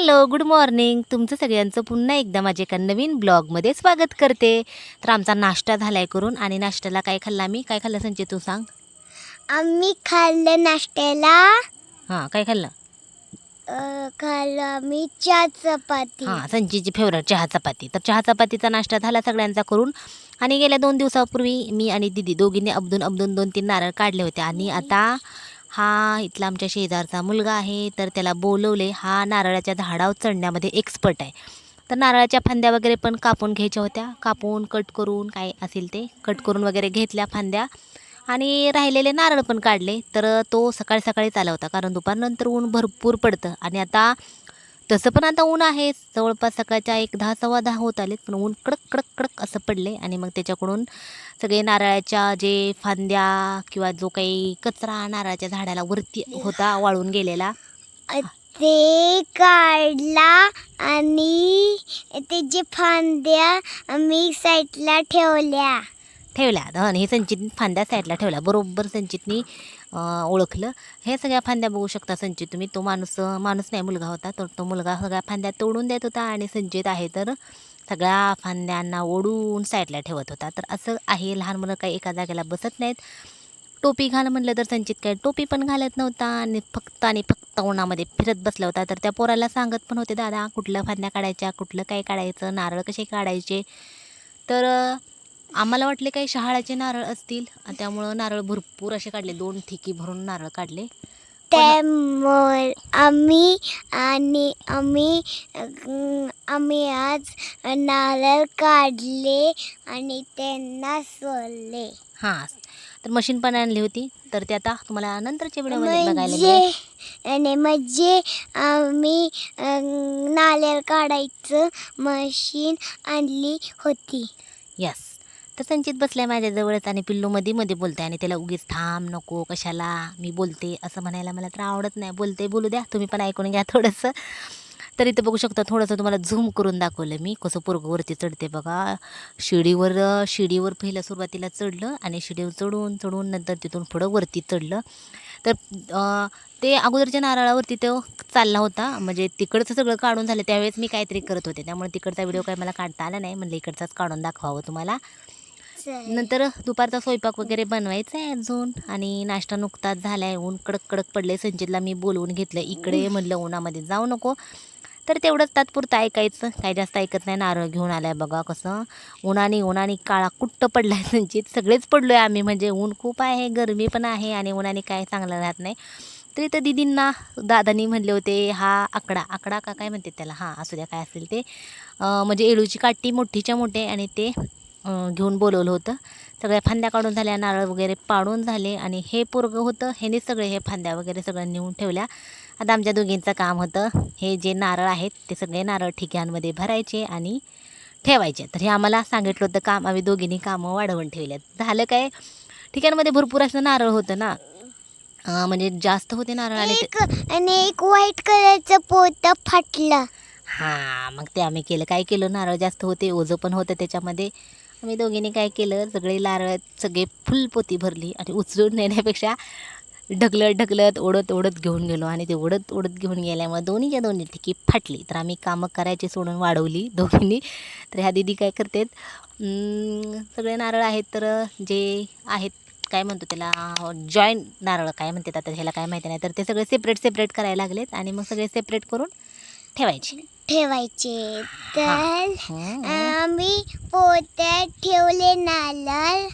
Hello good morning तुमचं सगळ्यांचं पुन्हा एकदा माझ्या एका नवीन ब्लॉगमध्ये स्वागत करते. तर आमचा नाश्ता झालाय करून आणि नाश्त्याला काय खाल्ला मी काय खाल्लं संजय तू सांग. आम्ही खाल्लं नाश्त्याला हां काय खाल्लं? खाल्लं आम्ही चहा चपाती. हां संजीची फेवरेट चहा चपाती. तर चहा चपातीचा नाश्ता झाला सगळ्यांचा करून. आणि गेल्या दोन दिवसापूर्वी मी आणि दिदी दोघींनी अबदून अबदून दोन तीन नारळ काढले होते. आणि आता हा इथला आमच्या शेजारचा मुलगा आहे तर त्याला बोलवले हा नारळाच्या झाडावर चढण्यामध्ये एक्सपर्ट आहे. तर नारळाच्या फांद्या वगैरे पण कापून घ्यायच्या होत्या. कापून कट करून काय असेल ते कट करून वगैरे घेतल्या फांद्या. आणि राहिलेले नारळ पण काढले. तर तो सकाळी सकाळी चाला होता कारण दुपारनंतर ऊन भरपूर पडतं. आणि आता तसं पण आता ऊन आहे. जवळपास सकाळच्या एक दहा सव्वा दहा होत आलेत पण ऊन कडक कडक कडक असं पडले आणि मग त्याच्याकडून सगळे नारळाच्या जे फांद्या किंवा जो काही कचरा नारळाच्या झाडाला वरती होता वाळून गेलेला. ते काढला आणि त्याची फांद्या आम्ही साईडला ठेवल्या. ठेवल्या. आणि हे संचित फांद्या साईडला ठेवल्या. बरोबर संचितनी ओळखलं. हे सगळ्या फांद्या बघू शकता संचित तुम्ही तो माणूस माणूस नाही मुलगा होता. तर तो मुलगा सगळ्या फांद्या तोडून देत होता आणि संचित आहे तर सगळ्या फांद्यांना ओढून साईडला ठेवत होता. तर असं आहे लहान मुलं काही एका जागेला बसत नाहीत. टोपी घाल म्हणलं तर संचित काय टोपी पण घालत नव्हता आणि फक्त आणि फक्त उन्हामध्ये फिरत बसला होता. तर त्या पोराला सांगत पण होते दादा कुठलं फांद्या काढायच्या कुठलं काय काढायचं नारळ कसे काढायचे? तर आम्हाला वाटले काही शहाळाचे नारळ असतील. आणि त्यामुळं नारळ भरपूर असे काढले. दोन ठिकी भरून नारळ काढले. त्यामुळे आम्ही आणि आम्ही आम्ही आज नारळ काढले आणि त्यांना सोडले. हां. तर मशीन पण आणली होती. तर ते आता तुम्हाला नंतरच्या व्हिडिओमध्ये बघायला मिळेल. म्हणजे आणि म्हणजे आम्ही नारळ काढायचं मशीन आणली होती. यस तर संचित बसल्या माझ्याजवळच आणि पिल्लू मध्ये मध्ये बोलते आणि त्याला उगीच थांब नको कशाला? मी बोलते असं म्हणायला मला तर आवडत नाही. बोलते बोलू द्या तुम्ही पण ऐकून घ्या थोडंसं. तर इथं बघू शकता थोडंसं तुम्हाला झूम करून दाखवलं मी कसं पोरगवरती चढते बघा. शिडीवर शिडीवर पहिलं सुरुवातीला चढलं आणि शिडीवर चढून चढून नंतर तिथून पुढं वरती चढलं. तर ते अगोदरच्या नारळावरती तो चालला होता म्हणजे तिकडचं सगळं काढून झालं त्यावेळेस मी काहीतरी करत होते. त्यामुळे तिकडचा व्हिडिओ काही मला काढता आला नाही म्हणलं इकडचाच काढून दाखवावं तुम्हाला. नंतर दुपारचा स्वयंपाक वगैरे बनवायचा आहे अजून. आणि नाश्ता नुकताच झाला आहे ऊन कडक कडक पडले संचितला मी बोलवून घेतलं इकडे म्हणलं उन्हामध्ये जाऊ नको. तर तेवढंच तात्पुरतं ऐकायचं. काय जास्त ऐकत नाही. नारळ घेऊन आलाय बघा कसं. उन्हाने उन्हाने काळा कुट्ट पडलाय संचित सगळेच पडलोय आम्ही. म्हणजे ऊन खूप आहे गरमी पण आहे आणि उन्हाने काय चांगलं राहत नाही. तरी तर दिदींना दादानी म्हणले होते हा आकडा आकडा का काय म्हणते त्याला? हां असू द्या काय असेल ते. म्हणजे एळूची काठी मोठीच्या मोठे आणि ते घेऊन बोलवलं होतं. सगळ्या फांद्या काढून झाल्या नारळ वगैरे पाडून झाले आणि हे पोरगं होतं ह्याने सगळे हे फांद्या वगैरे सगळं नेऊन ठेवल्या. आता आमच्या दोघींचं काम होतं हे जे नारळ आहेत ते सगळे नारळ ठिक्यांमध्ये भरायचे आणि ठेवायचे. तर हे आम्हाला सांगितलं होतं काम आम्ही दोघींनी कामं वाढवून ठेवल्यात. झालं काय? ठिक्यांमध्ये भरपूर असं नारळ होतं ना. म्हणजे जास्त होते नारळ आणि एक व्हाईट कलरचं पोत फाटलं. हां मग ते आम्ही केलं. काय केलं? नारळ जास्त होते ओझं पण होतं त्याच्यामध्ये. आम्ही दोघींनी काय केलं सगळे नारळ सगळे फुल पोती भरली आणि उचलून नेण्यापेक्षा ढकलत ढकलत ओढत ओढत घेऊन गेलो. आणि ते ओढत ओढत घेऊन गेल्यामुळे दोन्हीच्या दोन्ही ठिकी फाटली. तर आम्ही कामं करायची सोडून वाढवली दोघींनी. तर ह्या दिदी काय करतात सगळे नारळ आहेत तर जे आहेत काय म्हणतो त्याला जॉईंट नारळ काय म्हणतात आता ह्याला काय माहिती नाही तर ते सगळे सेपरेट सेपरेट करायला लागलेत आणि मग सगळे सेपरेट करून ठेवायचे. ठेवायचे. तर. आम्ही पोत्यात ठेवले नारळ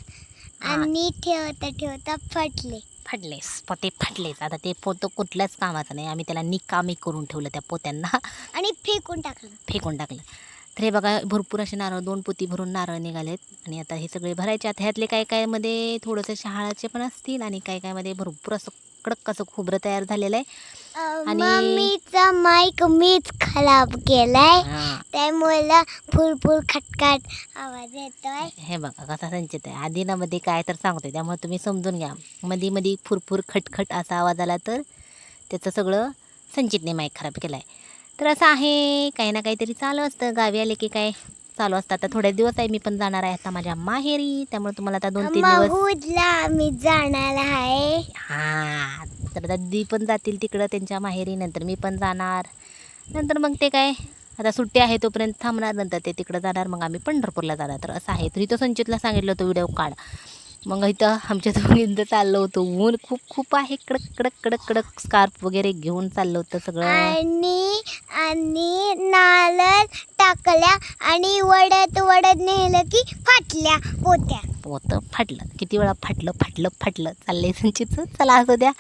आणि ठेवता ठेवता फाटले. फाटलेस. पोते फाटलेच आता ते पोतं कुठल्याच कामाचं नाही. आम्ही त्याला निकामी करून ठेवलं त्या पोत्यांना. आणि फेकून टाकलं. फेकून टाकलं. तर हे बघा भरपूर असे नारळ दोन पोती भरून नारळ निघालेत. आणि आता हे सगळे भरायचे. आता ह्यातले काय काय मध्ये थोडंसं शहाळाचे पण असतील आणि काय काय मध्ये भरपूर असं कडक असं खोबरं तयार झालेलं आहे. आणि- मम्मीचा माईक मीच खराब केलाय. त्यामुळे फुलफुल खटखट आवाज येतोय. हे बघा कसा संचित आहे. आधी ना मध्ये काय तर सांगतोय त्यामुळे तुम्ही समजून घ्या. मध्ये मध्ये फुरफुर खटखट असा आवाज आला तर त्याचं सगळं संचितने माईक खराब केला आहे तर असं आहे काही ना काहीतरी चालू असतं. गावी आले की काय? चालू असतं आता थोड्या दिवस आहे मी पण जाणार आहे आता माझ्या माहेरी. त्यामुळे तुम्हाला आता दोन तीन दिवस आम्ही जाणार आहे. हां तर दादी पण जातील तिकडं त्यांच्या माहेरी नंतर मी पण जाणार. नंतर मग ते काय आता सुट्टी आहे तोपर्यंत थांबणार नंतर ते तिकडं जाणार. मग आम्ही पंढरपूरला जाणार. तर असं आहे. तर इथं संचितला सांगितलं होतं व्हिडिओ काढ. मग इथं आमच्या दोघींचं चाललं होतं. ऊन खूप खूप आहे. कडक कडक कडक कडक स्कार्फ वगैरे घेऊन चाललं होतं सगळं. आणि आणि नारळ टाकल्या आणि वडत वडत नेलं की फाटल्या पोत्या. पोतं फाटलं. किती वेळा फाटलं फाटलं फाटलं. चाललंय संचितचं. चला असं द्या.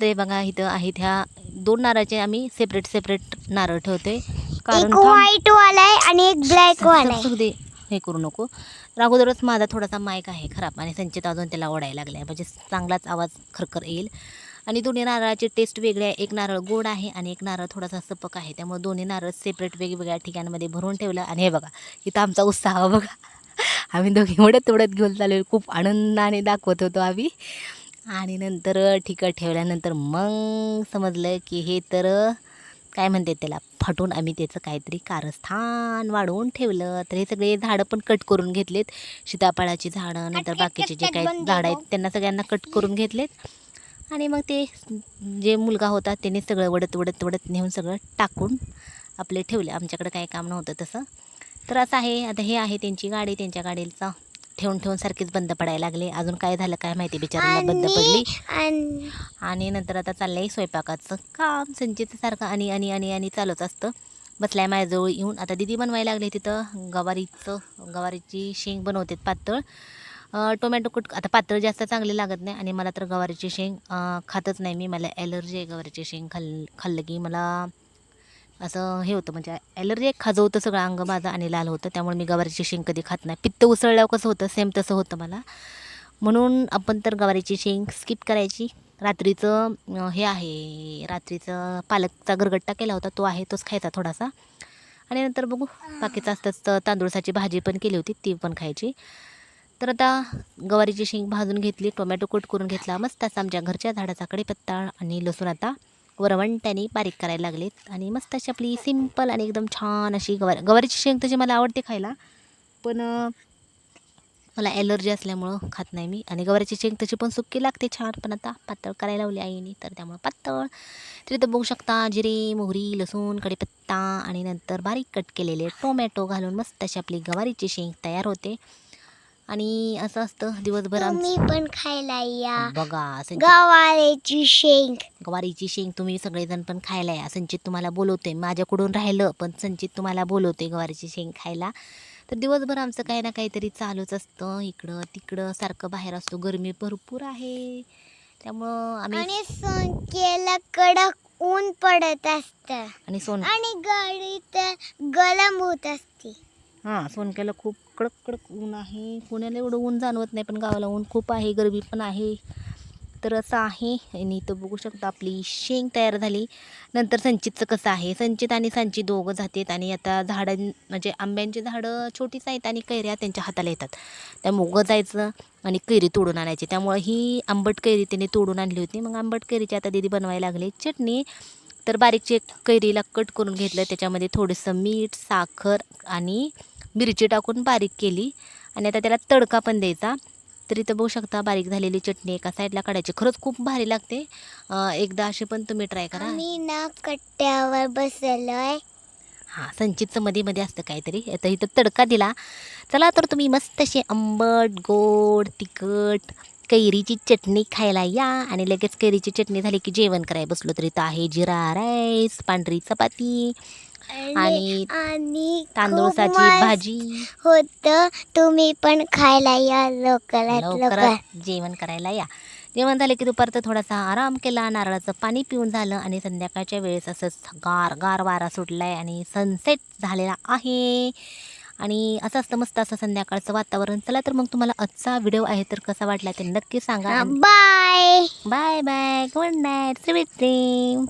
ते बघा इथं आहेत ह्या दोन नारळाचे. आम्ही सेपरेट सेपरेट नारळ ठेवतोय. कारण एक थांब- व्हाईट वाला आहे आणि एक ब्लॅक वाला आहे. सगळे हे करू नको. अगोदरच माझा थोडासा माईक आहे खराब आणि संचित अजून त्याला ओढायला लागला आहे म्हणजे चांगलाच आवाज खरखर येईल. आणि दोन्ही नारळाची टेस्ट वेगळी आहे. एक नारळ गोड आहे आणि एक नारळ थोडासा सपक आहे. त्यामुळे दोन्ही नारळ सेपरेट वेगवेगळ्या ठिकाणामध्ये भरून ठेवलं. आणि हे बघा इथं आमचा उत्साह बघा. आम्ही दोघी ओढत ओढत घेऊन चाललो खूप आनंदाने दाखवत होतो आम्ही. आणि नंतर ठिकट ठेवल्यानंतर मग समजलं की हे तर काय म्हणते त्याला? फाटून आम्ही त्याचं काहीतरी कारस्थान वाढवून ठेवलं. तर हे सगळे झाडं पण कट करून घेतलेत. सीताफळाची झाडं नंतर बाकीचे जे काही झाडं आहेत हो. त्यांना सगळ्यांना कट करून घेतलेत. आणि मग ते जे मुलगा होता त्याने सगळं वडत वडत वडत नेऊन सगळं टाकून आपले ठेवले. आमच्याकडे काही काम नव्हतं तसं. तर असं आहे. आता हे आहे त्यांची गाडी. त्यांच्या गाडीचा ठेवून ठेवून सारखीच बंद पडायला लागले. अजून काय झालं काय माहिती बिचारांना बंद पडली. आणि नंतर आता चाललं आहे स्वयंपाकाचं काम. संचित सारखं आणि आणि आणि आणि चालूच असतं. बसलाय माझ्याजवळ येऊन. आता दिदी बनवायला लागले तिथं. गवारीचं गवारीची शेंग बनवते पातळ. टोमॅटो कुट आता पातळ जास्त चांगले लागत नाही. आणि मला तर गवारीची शेंग खातच नाही मी. मला ॲलर्जी आहे गवारीची शेंग खाल् खाल्लं की मला असं हे होतं म्हणजे ॲलर्जी एक खाजवतं सगळं अंग माझं आणि लाल होतं. त्यामुळे मी गवारीची शेंग कधी खात नाही. पित्त उसळल्यावर कसं होतं सेम तसं होतं मला. म्हणून आपण तर गवारीची शेंग स्किप करायची. रात्रीचं हे आहे रात्रीचं पालकचा गरगट्टा केला होता तो आहे तोच खायचा थोडासा. आणि नंतर बघू बाकीचं असतंच तर तांदूळसाची भाजी पण केली होती ती पण खायची. तर आता गवारीची शेंग भाजून घेतली टोमॅटो कट करून घेतला मस्त असा आमच्या घरच्या झाडाचा कढीपत्ता आणि लसूण आता. वरवंट्याने बारीक करायला लागलेत. आणि मस्त अशी आपली सिंपल आणि एकदम छान अशी गवार. गवारीची शेंग तशी मला आवडते खायला. पण मला ॲलर्जी असल्यामुळं खात नाही मी. आणि गवारीची शेंग तशी पण सुकी लागते छान. पण आता पातळ करायला लावली आईने तर त्यामुळं पातळ. तरी तर बघू शकता जिरे मोहरी लसूण कढीपत्ता आणि नंतर बारीक कट केलेले टोमॅटो घालून मस्त अशी आपली गवारीची शेंग तयार होते. आणि असं असतं दिवसभर तुम्ही आमचं पण खायला या. बघा संचित गवारीची शेंग. गवारीची शेंग तुम्ही सगळेजण पण खायला या. संचित तुम्हाला बोलवते. माझ्याकडून राहिलं पण संचित तुम्हाला बोलवते गवारीची शेंग खायला. तर दिवसभर आमचं काही ना काहीतरी चालूच असतं. इकडं तिकडं सारखं बाहेर असतो. गरमी भरपूर आहे. त्यामुळं आम्ही आणि संख्येला कडक ऊन पडत असत. आणि सोन आणि गाडीत गरम होत असते. हां सोनक्याला खूप कडक कडक ऊन आहे. पुण्याला एवढं ऊन जाणवत नाही पण गावाला ऊन खूप आहे गरमी पण आहे. तर असं आहे. आणि इथं बघू शकता आपली शेंग तयार झाली. नंतर संचितचं कसं आहे? संचित आणि संचित दोघं जातात आणि आता झाडं म्हणजे आंब्यांची झाडं छोटीच आहेत आणि कैऱ्या त्यांच्या हाताला येतात. त्या उगं जायचं आणि कैरी तोडून आणायची. त्यामुळे ही आंबट कैरी त्याने तोडून आणली होती. मग आंबट कैरीची आता दिदी बनवायला लागली चटणी. तर बारीकची एक कैरीला कट करून घेतलं. त्याच्यामध्ये थोडंसं मीठ साखर आणि मिरची टाकून बारीक केली आणि आता त्याला तडका पण द्यायचा. तर इथं बघू शकता बारीक झालेली चटणी एका साईडला काढायची. खरंच खूप भारी लागते. एकदा असे पण तुम्ही ट्राय करा. आम्ही ना कट्ट्यावर बसलोय. हां संचितचं मध्ये मध्ये असतं काहीतरी. आता इथं तडका दिला. चला तर तुम्ही मस्त असे आंबट गोड तिखट कैरीची चटणी खायला या आणि लगेच कैरीची चटणी झाली की जेवण करायला बसलो. तर इथं आहे जिरा राईस पांढरी चपाती आणि आणि तांदूळसाची भाजी. होत. तुम्ही पण खायला या लवकरात लवकर. लवकरात जेवण करायला या. जेवण झालं की दुपारचं थोडासा आराम केला नारळाचं पाणी पिऊन झालं आणि संध्याकाळच्या वेळेस असंच गार गार वारा सुटलाय आणि सनसेट झालेला आहे. आणि असं असतं मस्त असं संध्याकाळचं वातावरण. चला तर मग तुम्हाला आजचा व्हिडिओ आहे तर कसा वाटला ते नक्की सांगा. Bye bye bye good night sweet dream